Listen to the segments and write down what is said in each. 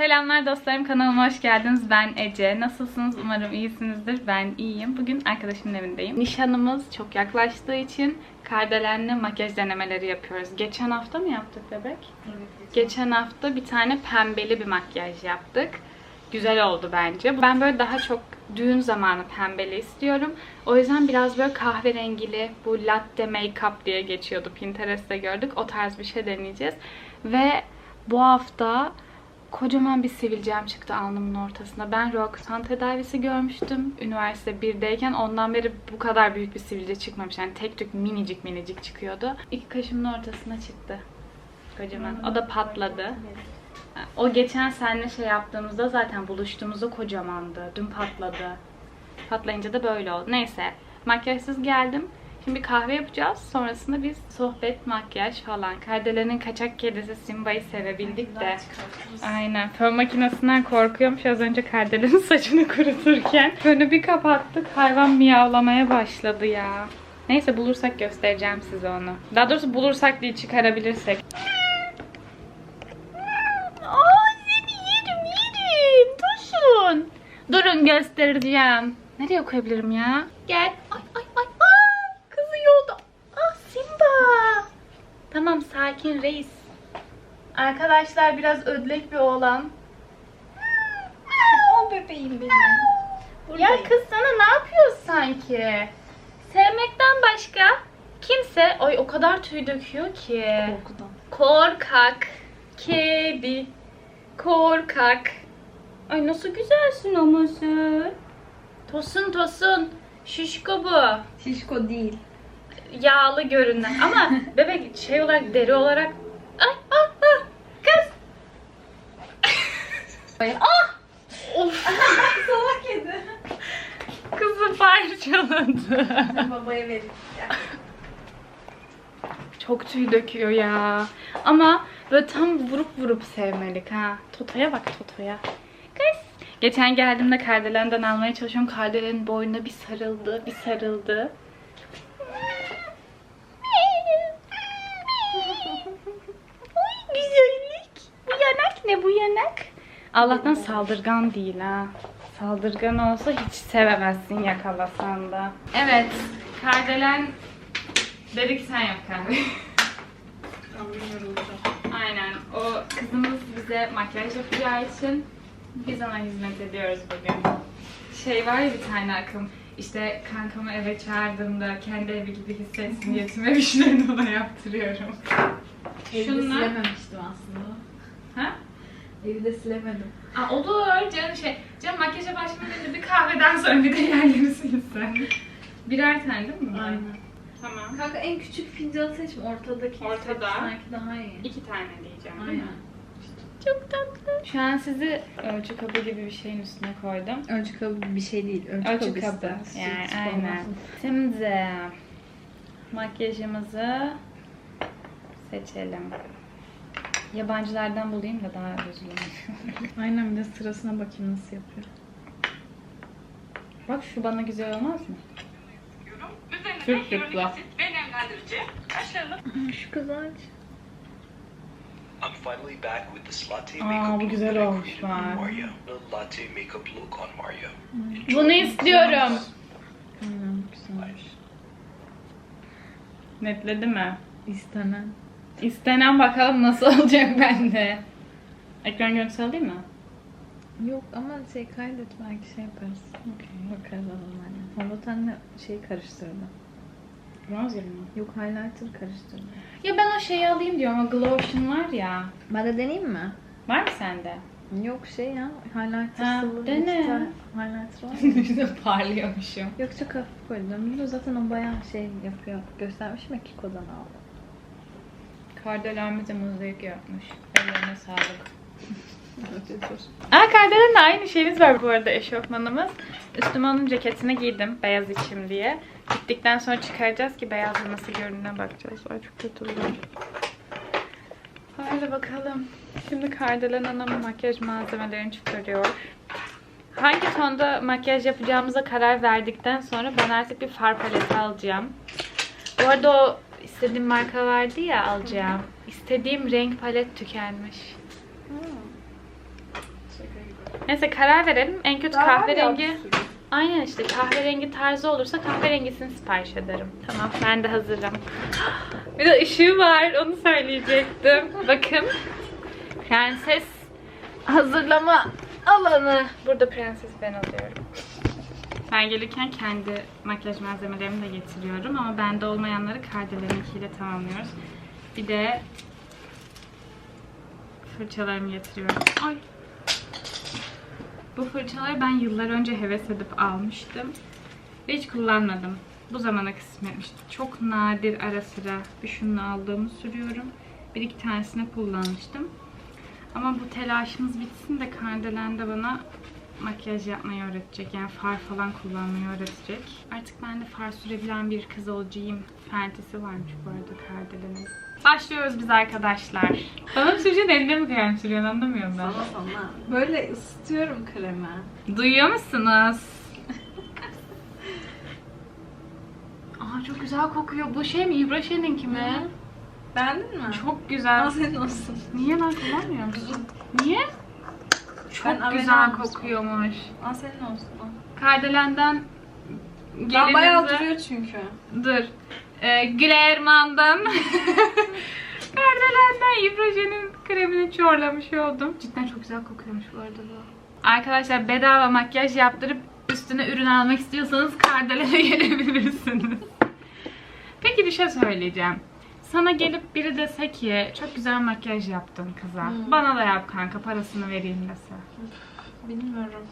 Selamlar dostlarım kanalıma hoş geldiniz. Ben Ece. Nasılsınız? Umarım iyisinizdir. Ben iyiyim. Bugün arkadaşımın evindeyim. Nişanımız çok yaklaştığı için kardelenli makyaj denemeleri yapıyoruz. Geçen hafta mı yaptık bebek? Geçen hafta bir tane pembeli bir makyaj yaptık. Güzel oldu bence. Ben böyle daha çok düğün zamanı pembeli istiyorum. O yüzden biraz böyle kahverengili bu latte make-up diye geçiyordu. Pinterest'te gördük. O tarz bir şey deneyeceğiz. Ve bu hafta kocaman bir sivilcem çıktı alnımın ortasında. Ben Roaccutane tedavisi görmüştüm üniversite 1'deyken. Ondan beri bu kadar büyük bir sivilce çıkmamış. Yani tek tük minicik minicik çıkıyordu. İki kaşımın ortasına çıktı. Kocaman. O da patladı. O geçen seninle şey yaptığımızda zaten buluştuğumuzda kocamandı. Dün patladı. Patlayınca da böyle oldu. Neyse. Makyajsız geldim. Şimdi bir kahve yapacağız. Sonrasında biz sohbet, makyaj falan. Kardelenin kaçak kedisi Simba'yı sevebildik de. Aynen. Fön makinesinden korkuyormuş az önce Kardelen'in saçını kuruturken. Fönü bir kapattık. Hayvan miyavlamaya başladı ya. Neyse bulursak göstereceğim size onu. Daha doğrusu bulursak değil çıkarabilirsek. Durun göstereceğim. Nereye koyabilirim ya? Gel. Ay ay ay. Aa, kızı yolda. Ah Simba. Tamam sakin reis. Arkadaşlar biraz ödlek bir oğlan. O bebeğim benim. Ya kız sana ne yapıyor sanki? Sevmekten başka kimse ay o kadar tüy döküyor ki. Korkudan. Korkak. Kedi. Korkak. Ay nasıl güzelsin ama sen. Tosun tosun. Şişko bu. Şişko değil. Yağlı görünen. Ama bebek şey olarak deri olarak. Ay ah ah. Kız. ah. Of. Salak kedi. Kızı parçaladı. Babaya verin. Çok tüy döküyor ya. Ama böyle tam vurup vurup sevmelik ha. Toto'ya bak Toto'ya. Kız. Geçen geldiğimde Kardelen'den almaya çalışıyorum. Kardelen'in boynuna bir sarıldı, bir sarıldı. Ay güzellik. Bu yanak ne bu yanak? Allah'tan saldırgan değil ha. Saldırgan olsa hiç sevemezsin yakalasan da. Evet. Kardelen dedi ki sen yap kahve. Aynen. O kızımız bize makyaj yapacağı için biz ona hizmet ediyoruz bugün. Şey var ya bir tane akım. İşte kankamı eve çağırdığımda kendi evi gibi hissetsin diye tüm ev işlerini ona yaptırıyorum. Şunlar- aslında. Ha? Evde silemedim. Aa, olur canım şey. Canım makyaja başlamadan bir kahveden sonra bir de yerleri silsen. Birer tane değil mi? Aynen. Tamam. Kanka en küçük fincanı seçme. Ortadaki Ortada. sanki daha iyi. İki tane diyeceğim değil mi? Aynen. Çok tatlı. Şu an sizi ölçü kabı gibi bir şeyin üstüne koydum. Ölçü kabı bir şey değil. Ölçü, Ölçü kabı. kabı. Yani aynen. Şimdi makyajımızı seçelim. Yabancılardan bulayım da daha düzgün. Aynen bir de sırasına bakayım nasıl yapıyor. Bak şu bana güzel olmaz mı? Üzerine Türk ürün yurtla. asit ve nemlendirici. Kaşlarını Şu kız aç. I'm finally back with this latte Aa, makeup bu look güzel that I olmuş created bak. Mario. The latte makeup look on Mario. Bunu istiyorum. Aynen. Netledi mi? İstenen. İstenen bakalım nasıl olacak bende. Ekran görüntüsü alayım mı? Yok ama şey kaydet belki şey yaparız. Bakarız o zaman. Fondötenle şey karıştırdım. Bronzer mı? Yok highlighter karıştırdım. Ya ben o şeyi alayım diyorum. O Glotion var ya. Ben de deneyeyim mi? Var mı sende? Yok şey ya highlighter Ha, sıvı dene. highlighter var mı? Üstüne parlıyormuşum. Yok çok hafif koydum. Zaten o bayağı şey yapıyor. Göstermişim ya Kiko'dan aldım. Kardelen bize muzayık yapmış. Ellerine sağlık. Aa Kardelen de aynı şeyimiz var bu arada eşofmanımız. Üstüme onun ceketini giydim beyaz içim diye. Gittikten sonra çıkaracağız ki beyazla nasıl görününe bakacağız. Ay çok kötü olur. Hadi bakalım. Şimdi Kardelen Hanım makyaj malzemelerini çıkarıyor. Hangi tonda makyaj yapacağımıza karar verdikten sonra ben artık bir far paleti alacağım. Bu arada o istediğim marka vardı ya alacağım. İstediğim renk palet tükenmiş. Neyse karar verelim. En kötü Daha kahverengi. Aynen işte kahverengi tarzı olursa kahverengisini sipariş ederim. Tamam ben de hazırım. Bir de ışığı var onu söyleyecektim. Bakın. Prenses hazırlama alanı. Burada prenses ben alıyorum. Ben gelirken kendi makyaj malzemelerimi de getiriyorum ama bende olmayanları kardelerinkiyle tamamlıyoruz. Bir de fırçalarımı getiriyorum. Ay. Bu fırçaları ben yıllar önce heves edip almıştım. Ve hiç kullanmadım. Bu zamana kısmetmiş. Çok nadir ara sıra bir şunu aldığımı sürüyorum. Bir iki tanesini kullanmıştım. Ama bu telaşımız bitsin de Kardelen de bana makyaj yapmayı öğretecek. Yani far falan kullanmayı öğretecek. Artık ben de far sürebilen bir kız olacağım. Fantezi varmış bu arada Kardelen'in. Başlıyoruz biz arkadaşlar. Bana süreceksin eline mi krem sürüyorsun anlamıyorum ben. Sana sana. Böyle ısıtıyorum kremi. Duyuyor musunuz? Aa çok güzel kokuyor. Bu şey mi? İbraşe'ninki mi? Beğendin mi? Çok güzel. Senin olsun. Niye ben kullanmıyor musun? Niye? Çok Ben Avena güzel almıştım. kokuyormuş. Al senin olsun. Kardelen'den Ben bayağı gelinize- duruyor çünkü. Dur. Ee, Gülerman'dan Kardelen'den İbrajen'in kremini çorlamış oldum. Cidden çok güzel kokuyormuş bu arada bu. Arkadaşlar bedava makyaj yaptırıp üstüne ürün almak istiyorsanız Kardelen'e gelebilirsiniz. Peki bir şey söyleyeceğim. Sana gelip biri dese ki çok güzel makyaj yaptın kıza. Hmm. Bana da yap kanka parasını vereyim dese. Bilmiyorum.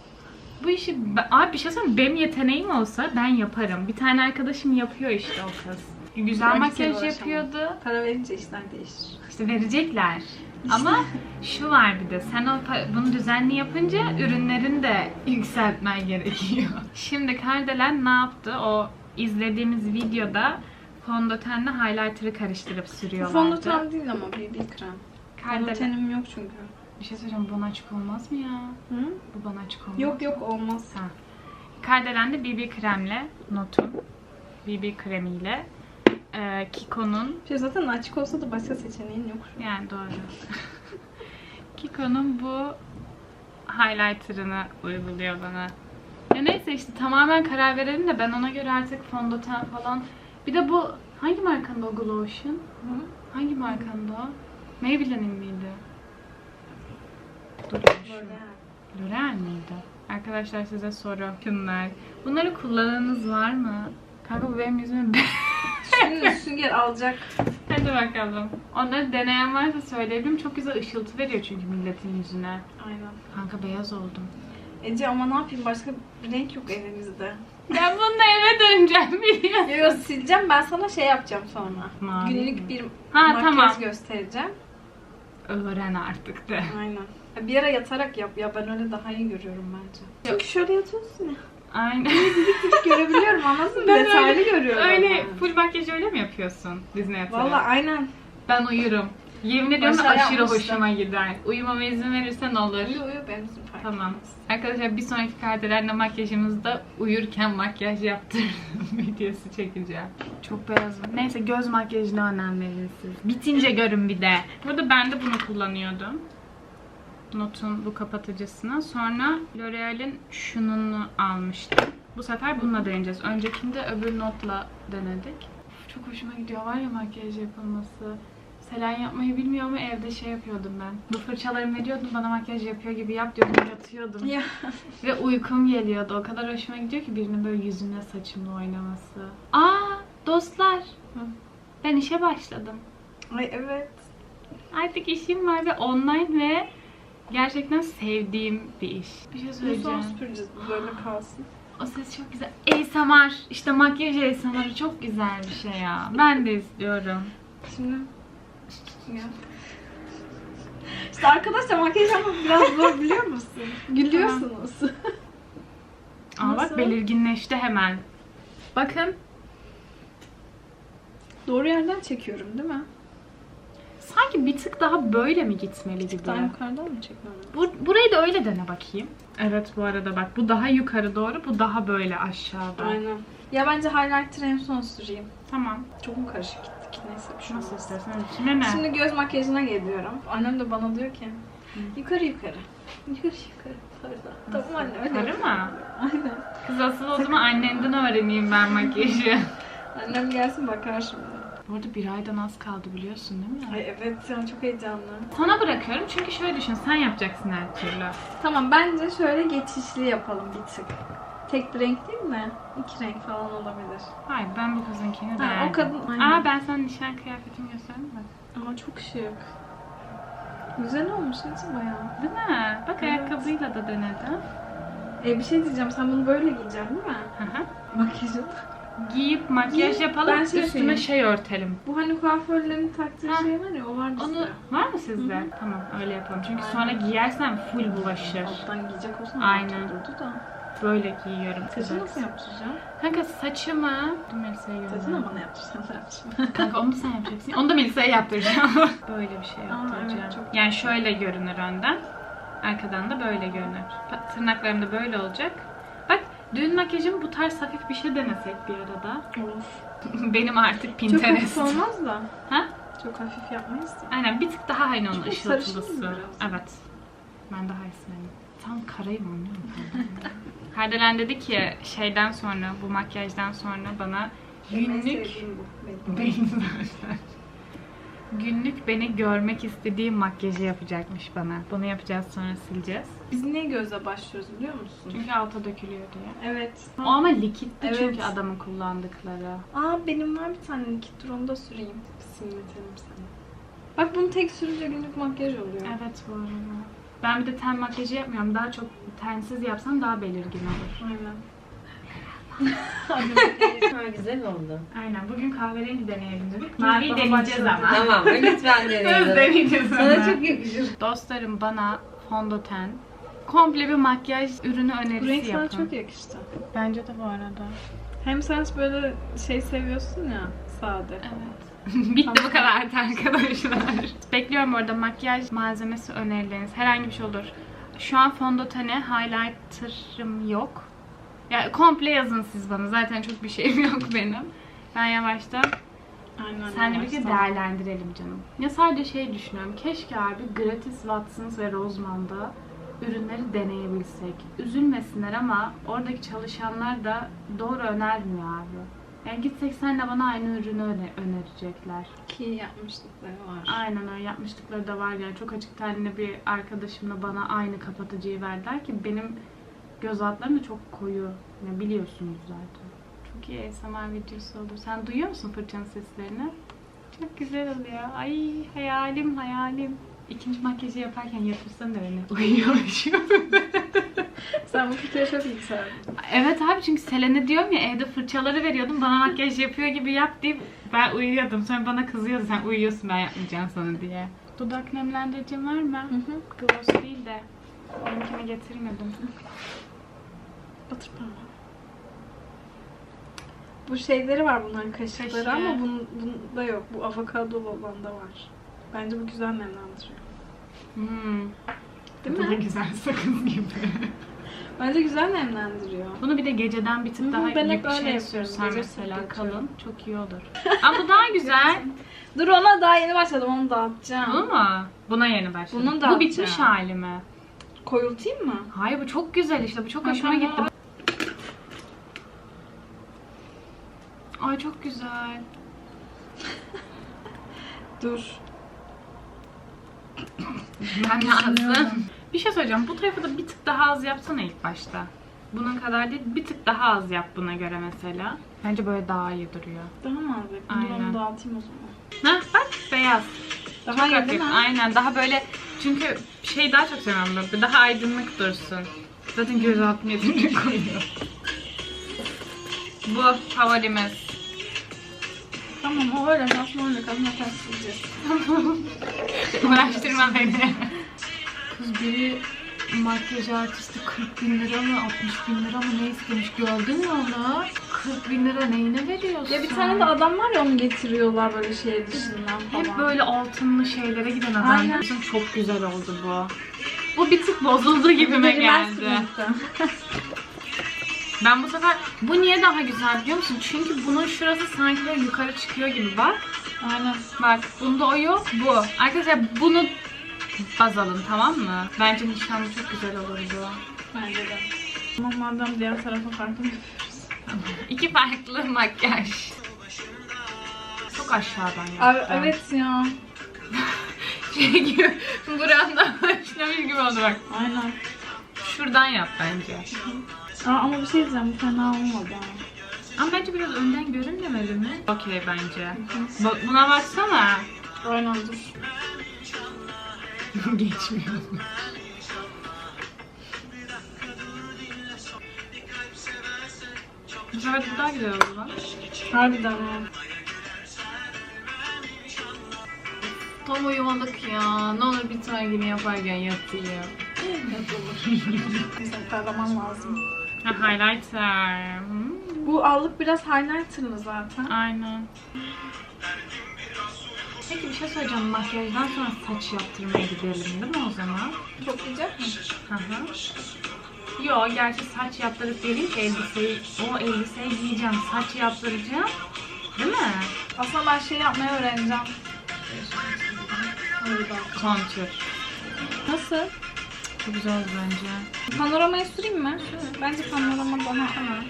Bu işi abi bir şey söyleyeyim benim yeteneğim olsa ben yaparım. Bir tane arkadaşım yapıyor işte o kız. Güzel Ben makyaj yapıyordu. Para verince işler değişir. İşte verecekler. Ama şu var bir de sen o bunu düzenli yapınca ürünlerini de yükseltmen gerekiyor. Şimdi Kardelen ne yaptı? O izlediğimiz videoda fondötenle highlighter'ı karıştırıp Bu sürüyorlardı. fondöten değil ama BB krem. Kardelen. Fondötenim yok çünkü. Bir şey söyleyeceğim. Bu bana açık olmaz mı ya? Hı? Bu bana açık olmaz Yok yok olmaz. Ha. Kardelen'de BB kremle Notun BB kremiyle e, Kiko'nun Şey zaten açık olsa da başka seçeneğin yok. yani doğru. Kiko'nun bu highlighter'ını uyguluyor bana. Ya neyse işte tamamen karar verelim de ben ona göre artık fondöten falan. Bir de bu hangi markanın o Glotion? Hı? Hangi markanın o? Maybelline'in miydi? Dur. L'Oreal miydi? Arkadaşlar size soru. Şunlar. Bunları kullananınız var mı? Kanka bu benim yüzümü Şimdi sünger alacak. Hadi bakalım. Onları deneyen varsa söyleyebilirim. Çok güzel ışıltı veriyor çünkü milletin yüzüne. Aynen. Kanka beyaz oldum. Ece ama ne yapayım başka renk yok elimizde. Ben bununla eve döneceğim biliyorsun. Yo sileceğim ben sana şey yapacağım sonra. Mavi mi? Günlük bir Ha, makyaj tamam. göstereceğim. Öğren artık de. Aynen. Bir ara yatarak yap ya ben öyle daha iyi görüyorum bence. Çünkü şöyle yatıyorsun ya. Aynen. Görebiliyorum anladın mı? Ben Detaylı öyle- görüyorum. Öyle yani. full makyaj öyle mi yapıyorsun? Disney yatarak? Valla aynen. Ben uyurum. Yemin ediyorum Başta aşırı yapmıştım. hoşuma gider. Uyumama izin verirsen olur. Uyu uyu benim için fark Tamam. etmez. Arkadaşlar bir sonraki kardelenle makyajımızda uyurken makyaj yaptırdım videosu çekeceğim. Çok beyazım. Neyse göz makyajına önem verin siz. Bitince görün bir de. Burada ben de bunu kullanıyordum. Notun bu kapatıcısını. Sonra L'Oreal'in şununu almıştım. Bu sefer bununla deneyeceğiz. Öncekinde öbür notla denedik. Çok hoşuma gidiyor var ya makyaj yapılması. Selen yapmayı bilmiyor ama evde şey yapıyordum ben. Bu fırçalarımı veriyordum bana makyaj yapıyor gibi yap diyordum yatıyordum. Ya. Ve uykum geliyordu. O kadar hoşuma gidiyor ki birinin böyle yüzüne saçımla oynaması. Aa dostlar. Ben işe başladım. Ay evet. Artık işim var ve online ve gerçekten sevdiğim bir iş. Bir şey söyleyeceğim. son süpüreceğiz bu böyle kalsın. O ses çok güzel. ASMR. İşte makyaj ASMR'ı çok güzel bir şey ya. Ben de istiyorum. Şimdi ya. İşte arkadaşlar makyaj yapmak biraz zor biliyor musun? Gülüyorsunuz. Aa bak belirginleşti hemen. Bakın Doğru yerden çekiyorum değil mi? sanki bir tık daha böyle mi gitmeli gibi? Daha yukarıdan mı çekiyorum? Bu, burayı da öyle dene bakayım. Evet bu arada bak bu daha yukarı doğru bu daha böyle aşağıda. Aynen. Ya bence highlighter en son süreyim. Tamam. Çok mu karışık gittik? Neyse bir şey Nasıl olmaz. istersen. Şimdi ne? Şimdi göz makyajına geliyorum. Annem de bana diyor ki Yukarı yukarı. Yukarı yukarı. Pardon. Tamam anne öyle. Karı mı? Aynen. Kız asıl o zaman annenden öğreneyim ben makyajı. Annem gelsin bakar şimdi. Bu arada bir aydan az kaldı biliyorsun değil mi? Ay evet ya çok heyecanlı. Sana bırakıyorum çünkü şöyle düşün sen yapacaksın her türlü. Tamam bence şöyle geçişli yapalım bir tık. Tek bir renk değil mi? İki renk falan olabilir. Hayır ben bu kızınkini Ha, beğendim. o kadın- aynen. Aa ben sana nişan kıyafetimi göstereyim mi? Ama çok şık. Güzel olmuş hiç bayağı. Değil mi? Bak Evet. ayakkabıyla da denedim. E bir şey diyeceğim sen bunu böyle giyeceksin değil mi? Hı hı. Makyajın. Giyip makyaj Giy, yapalım ben şey üstüne şey örtelim. Bu hani kuaförlerin taktığı Ha. şey var ya o var bizde. Onu var mı sizde? Tamam öyle yapalım. Çünkü sonra giyersen full bulaşır. Alttan giyecek olsan Aynen. da. Böyle giyiyorum. Saçı nasıl yaptıracağım? Kanka saçımı... Dur Melisa'ya Saçını gönder. da bana yaptırsan da yaptırma. Kanka onu da sen yapacaksın. Onu da Melisa'ya yaptıracağım. böyle bir şey Aa, yaptıracağım. evet, çok yani şöyle görünür önden. Arkadan da böyle görünür. Tırnaklarım da böyle olacak. Bak düğün makyajımı bu tarz hafif bir şey denesek bir arada. Olur. Benim artık Çok Pinterest. hafif olmaz da. Ha? Çok hafif yapmayız da. Aynen bir tık daha aynı onun Çok ışıltılısı. Evet. Ben daha iyisini. Tam karayım anlıyor musun? Kardelen dedi ki şeyden sonra bu makyajdan sonra bana günlük benim. Benim zaten. Günlük beni görmek istediği makyajı yapacakmış bana. Bunu yapacağız sonra sileceğiz. Biz niye gözle başlıyoruz biliyor musun? Çünkü alta dökülüyor diye. Evet. O ama likitti Evet. çünkü adamın kullandıkları. Aa benim var bir tane likit dur onu da süreyim. Simletelim sana. Bak bunu tek sürünce günlük makyaj oluyor. Evet bu arada. Ben bir de ten makyajı yapmıyorum. Daha çok tensiz yapsam daha belirgin olur. Aynen. Ha, güzel oldu. Aynen. Bugün kahverengi deneyelim dedik. Mavi deneyeceğiz başladık. ama. Tamam lütfen Söz deneyelim. deneyeceğiz Sana ama. çok yakışır. Dostlarım bana fondöten, komple bir makyaj ürünü Bu önerisi renk sana yapın. çok yakıştı. Bence de bu arada. Hem sen böyle şey seviyorsun ya sade. Evet. Bitti bu kadardı arkadaşlar. Bekliyorum orada makyaj malzemesi önerileriniz. Herhangi bir şey olur. Şu an fondötene highlighter'ım yok. Ya komple yazın siz bana. Zaten çok bir şeyim yok benim. Ben yavaştan Aynen. seninle birlikte değerlendirelim canım. Ya sadece şey düşünüyorum. Keşke abi gratis Watsons ve Roseman'da ürünleri deneyebilsek. Üzülmesinler ama oradaki çalışanlar da doğru önermiyor abi. Yani gitsek sen de bana aynı ürünü öne- önerecekler. Ki yapmışlıkları var. Aynen öyle yapmıştıkları da var yani çok açık tenli bir arkadaşımla bana aynı kapatıcıyı verdiler ki benim göz altlarım da çok koyu. Yani biliyorsunuz zaten. Çok iyi ASMR videosu olur. Sen duyuyor musun fırçanın seslerini? Çok güzel oluyor. Ay hayalim hayalim. İkinci makyajı yaparken yatırsan da beni uyuyormuşum. Sen bu fikre çok sardın. evet abi çünkü Selen'e diyorum ya evde fırçaları veriyordum bana makyaj yapıyor gibi yap deyip ben uyuyordum. Sonra bana kızıyordu sen uyuyorsun ben yapmayacağım sana diye. Dudak nemlendiricim var mı? Hı hı. Gloss değil de benimkini getirmedim. Batır. Bu şeyleri var bunların kaşıkları Kaşığı. ama bun, bunda yok. Bu avokadolu olanda var. Bence bu güzel nemlendiriyor. Hmm. Değil Bu da mi? güzel sakız gibi. Bence güzel nemlendiriyor. Bunu bir de geceden bir tık Hı hı, daha ben hep yük öyle şey yapıyorum. sürsen Gece mesela kalın çok iyi olur. Ama bu daha güzel. Dur ona daha yeni başladım onu dağıtacağım. Bu mu? Buna yeni başladım. Bunun da bu atacağım. bitmiş hali mi? Koyultayım mı? Hayır bu çok güzel işte. Bu çok Ha, hoşuma tamam. gitti. Ay çok güzel. Dur. Ben lazım. Bir şey söyleyeceğim. Bu tarafı da bir tık daha az yapsana ilk başta. Bunun kadar değil, bir tık daha az yap buna göre mesela. Bence böyle daha iyi duruyor. Daha mı az yapayım? Dur Aynen. onu dağıtayım o zaman. Ha bak beyaz. Daha Çok iyi hafif. değil mi? Aynen daha böyle çünkü şey daha çok seviyorum böyle daha aydınlık dursun. Zaten göz altına yeterince koyuyor. Bu favorimiz. Tamam o öyle kalsın öyle kalsın zaten sileceğiz. Uğraştırma beni. Biri makyaj artisti 40 bin lira mı 60 bin lira mı ne istemiş gördün mü onu? 40 bin lira neyine veriyorsun? Ya bir tane de adam var ya onu getiriyorlar böyle şehir dışından falan. Hep böyle altınlı şeylere giden adam. Aynen. Çok güzel oldu bu. Bu bir tık bozuldu gibime geldi. Ben bu sefer bu niye daha güzel biliyor musun? Çünkü bunun şurası sanki böyle yukarı çıkıyor gibi bak. Aynen. Bak bunda o yok bu. Arkadaşlar bunu baz alın tamam mı? Bence nişanlı çok güzel olurdu. Bence de. Ama madem diğer tarafa farklı İki farklı makyaj. Çok aşağıdan yaptım. Abi evet ya. Şey gibi, buramda başlamış gibi oldu bak. Aynen. Şuradan yap bence. Aa, ama bir şey diyeceğim bu fena olmadı. ha. Ama bence biraz önden görünmemeli mi? Okey bence. Bak buna baksana. Aynen dur. Geçmiyor. Bu sefer bu daha güzel oldu. Harbiden ha. Tam uyumadık ya. Ne olur bir tane gibi yaparken yatayım. Mesela kahraman lazım. Ha, highlighter. Hmm. Bu allık biraz highlighterlı zaten. Aynen. Peki bir şey söyleyeceğim. Makyajdan sonra saç yaptırmaya gidelim değil mi o zaman? Toplayacak mı? Hı hı. Yo gerçi saç yaptırıp ki elbiseyi, o elbiseyi giyeceğim. Saç yaptıracağım. Değil mi? Aslında ben şey yapmayı öğreneceğim. Hadi bak. Kontür. Nasıl? Çok güzel oldu bence. Panoramayı süreyim mi? Bence panorama daha ama.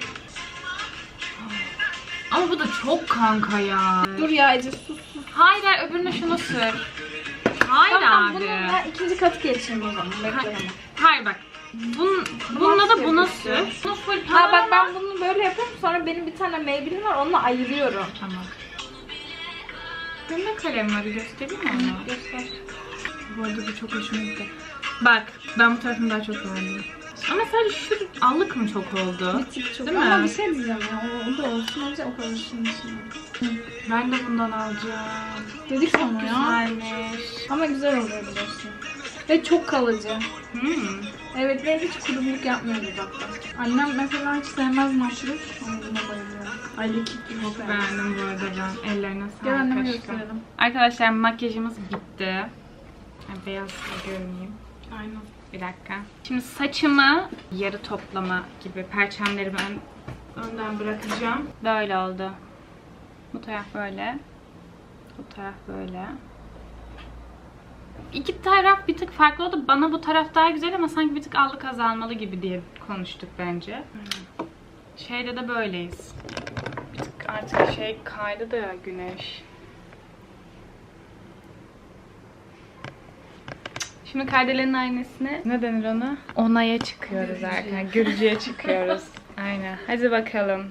Ama bu da çok kanka ya. Dur ya Ece sus sus. Hayır hayır öbürüne şunu sür. Hayır Tamam abi. bunu ben ikinci katı geçeyim o zaman. Bekle. Hayır bak. Bun, bununla da buna sür. Bunu full Ha bak ben bunu böyle yapıyorum sonra benim bir tane Maybelline var onunla ayırıyorum. Tamam. Benim de kalem var. Göstereyim mi onu? Göster. Bu arada bu çok hoşuma gitti. Bak ben bu tarafını daha çok beğendim. Ama sadece şu allık mı çok oldu? Bir tık çok. Değil Ama mi? bir şey diyeceğim ya o, o da olsun önce o kadar şimdi şimdi. Ben de bundan alacağım. Dedik sana ya. Güzelmiş. Ama güzel oluyor biliyorsun. Ve çok kalıcı. Hmm. Evet ve hiç kuruluk yapmıyor dudakta. Annem mesela hiç sevmez makyaj ama buna bayılıyor. Ay likit çok beğendim. Beğendim bu arada ben. Ellerine sağlık Gel anneme aşkım. gösterelim. Arkadaşlar makyajımız bitti. Yani beyaz görüneyim. Aynen. Bir dakika. Şimdi saçımı yarı toplama gibi perçemleri ben önden bırakacağım. Böyle oldu. Bu taraf böyle. Bu taraf böyle. İki taraf bir tık farklı oldu. Bana bu taraf daha güzel ama sanki bir tık allık azalmalı gibi diye konuştuk bence. Şeyde de böyleyiz. Bir tık artık şey kaydı da güneş. Şimdi kardelenin aynesine ne denir ona? Onaya çıkıyoruz arkadaşlar. Gürcüye çıkıyoruz. Aynen. Hadi bakalım.